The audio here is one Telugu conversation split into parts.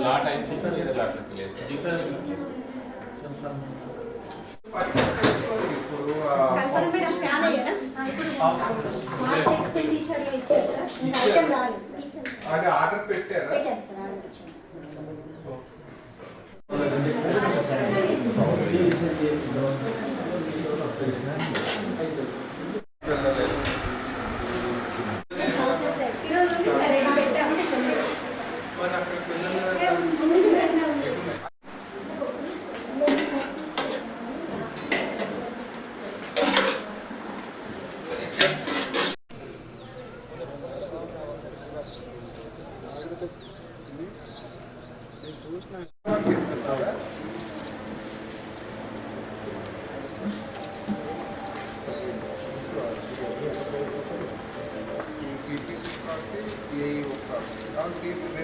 లాట్ అయిపోతుంది ఇది lot place Kalpana madam fan అయ్యారా? మార్చ్ ఎక్స్పెండిచర్ లో ఇచ్చారు సార్. ఇంకా ఐటెం రాలేదు సార్. అది ఆర్డర్ పెట్టారా పెట్టాను సార్, ఆర్డర్ ఇచ్చాను. ఈరోజు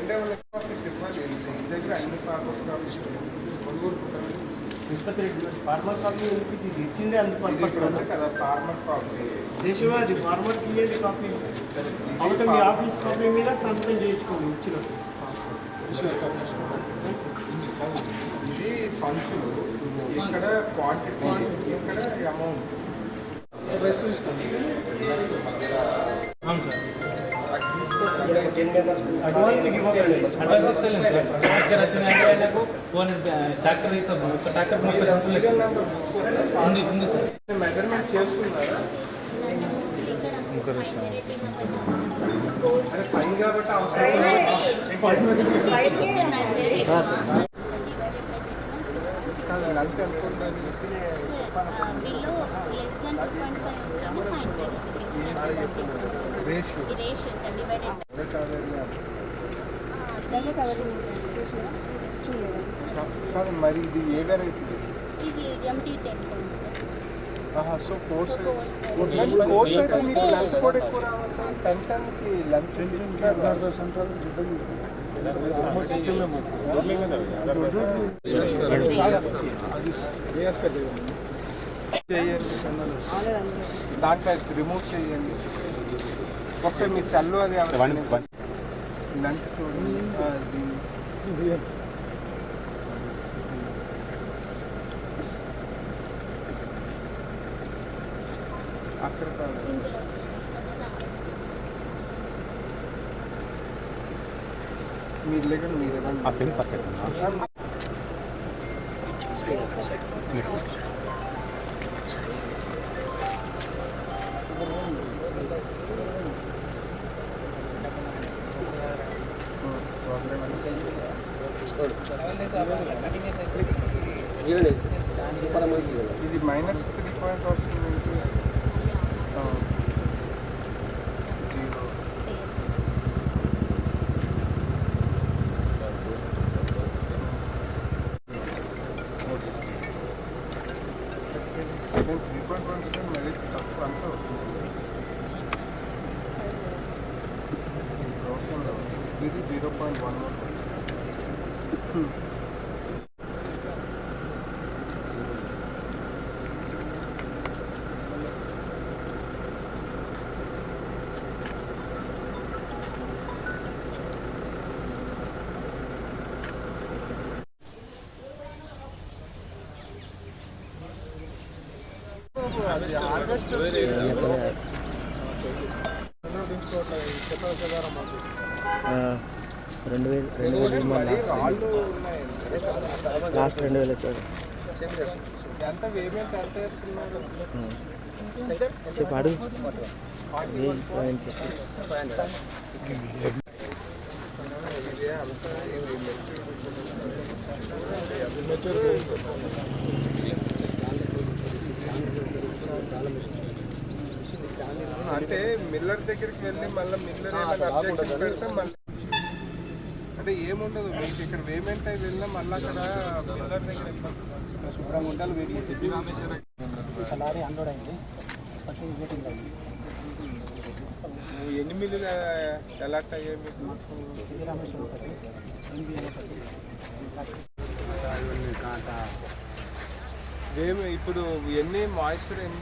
రెండే ఉన్న కాపీస్ ఇవ్వాలి ఈ దగ్గర అన్ని ఫార్మర్స్ కాపీస్ కొనుగోలు ఫార్మర్ కాపీ ఇచ్చిందే ఇది అందుబాటులో ఉంది కదా? ఫార్మర్ కాపీ దేశవాది ఫార్మర్ ఇయ్యండి కాపీ అవుతే మీ ఆఫీస్ కాపీ మీద సంతకం చేయించుకోండి ఇచ్చినట్టు ఇది సంచులు. ఇక్కడ క్వాంటిటీ ఇక్కడ అమౌంట్ ఇస్తలేము సార్. డాక్టర్ డాక్టర్ ఉంది ఉంది సార్ మెజర్మెంట్ చేస్తున్నారా కాబట్టి అవసరం కాదు లెంత్ ఎంత ఉండాలి? Below less than two point five ఉంటేనే fine ratio. Ratio sir divided మరి ఇది ఏ వెరైటీ ఇది ఎంటీ టెన్ టెన్ సార్ ఆహా సో కోర్స్. కోర్స్ అయితే మీకు లెంత్ కూడా ఎక్కువ రావాలి. టెన్ టెన్కి లెంత్ చేయండి దాంట్లో రిమూవ్ చేయండి ఒకసారి మీ సెల్ అది లెంత్ చూడండి ఆ, ఇది అక్కడ కాదు ఇందులో సార్ మీరు లేకండి మీరు ఇవ్వండి ఇది మైనస్ త్రీ పాయింట్ వస్తుంది ఇది జీరో పాయింట్ వన్ రెండు వేలు రెండు వేలు లాస్ట్ రెండు వేలు వచ్చాడు చెప్పు అడుగు పాయింట్ ఇది అంతా ఇది మెటీరియల్ అంటే మిల్లర్ దగ్గరికి వెళ్ళి మళ్ళీ మిల్లర్ ఏమైనా అబ్జెక్షన్ పెడితే మళ్ళీ అంటే ఏముండదు. మీకు ఇక్కడ పేమెంట్ అయి వెళ్ళినా మళ్ళీ అక్కడ మిల్లర్ దగ్గర శుభ్రంగా ఉండాలి వెళ్ళి సిద్ధి రామేశ్వర నువ్వు ఎన్ని మిల్లులు ఎలర్ట్ అయ్యాయి మీకు? ఏమి ఇప్పుడు ఎన్ని మాయిశ్చర్ ఎన్ని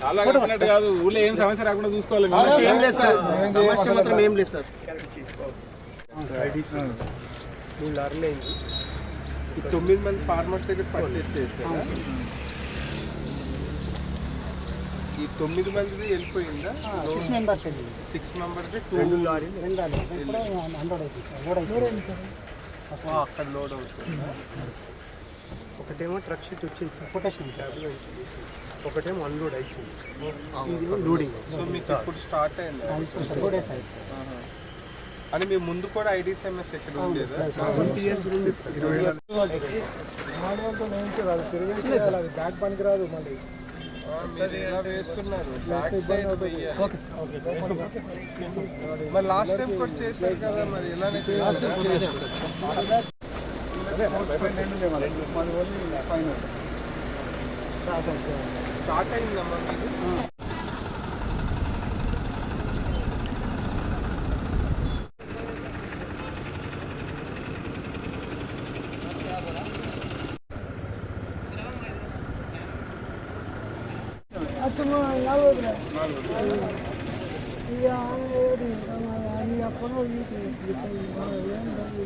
చాలా చెప్పినట్టు కాదు. ఊళ్ళో ఏం సమస్య రాకుండా చూసుకోవాలి. సమస్య ఏం లేదు సార్. సమస్య మాత్రం ఏం లేదు సార్. లర్న్ అయింది ఈ తొమ్మిది మంది ఫార్మర్స్ దగ్గర పర్చేస్ చేశారా? ఈ తొమ్మిది మందిది వెళ్ళిపోయిందా? సిక్స్ మెంబర్స్ సిక్స్ రెండు రెండు హండ్రెడ్ అవుతుంది లోడ్ అయిపోయింది. అక్కడ లోడ్ అవుతుంది? ఒకటేమో ట్రక్ షీట్ వచ్చింది సార్. కొటేషన్ ఒకటేమో అన్లోడ్ అవుతుంది ఇది లోడింగ్ సో మీకు ఇప్పుడు స్టార్ట్ అయిందా? ఆహా. అని మీ ముందు కూడా ఐడిసిఎంఎస్ ఎక్కడ ఉండేదా? బ్యాక్ పనికి రాదు మళ్ళీ. మీరు ఇలా వేస్తున్నారు. బ్యాక్ సైడ్ వెయ్యాలి. మరి లాస్ట్ టైం కూడా చేశారు కదా మరి ఇలానే చేయాలి స్టార్ట్ అయిందమ్మా మీది? ఇది స్పైనేనా ఏఈఓ ఉన్నారా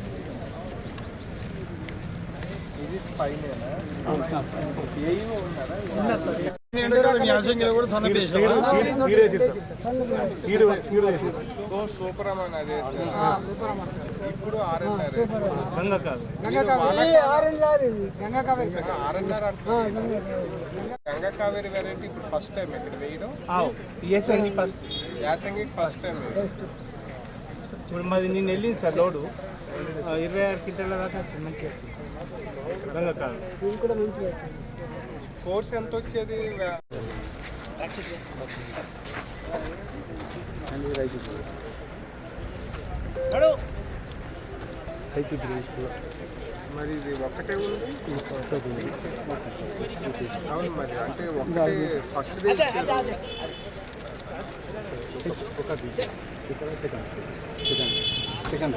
సూపర్ అమ్మ ఇప్పుడు ఆర్ఎన్ఆర్ గంగా కావేరి వెరైటీ ఇప్పుడు ఫస్ట్ టైం ఇక్కడ వేయడం ఫస్ట్ టైం ఇప్పుడు మాది నేను వెళ్ళింది సార్ లోడు. ఇరవై ఆరు క్వింటాల దాకా వచ్చింది మంచిగా వచ్చింది గంగా కాదు. కోర్స్ ఎంత వచ్చేది? మరి ఇది ఒకటే ఉంది? అవును మరి అంటే ఒకటే ఫస్ట్ సెకండ్ సెకండ్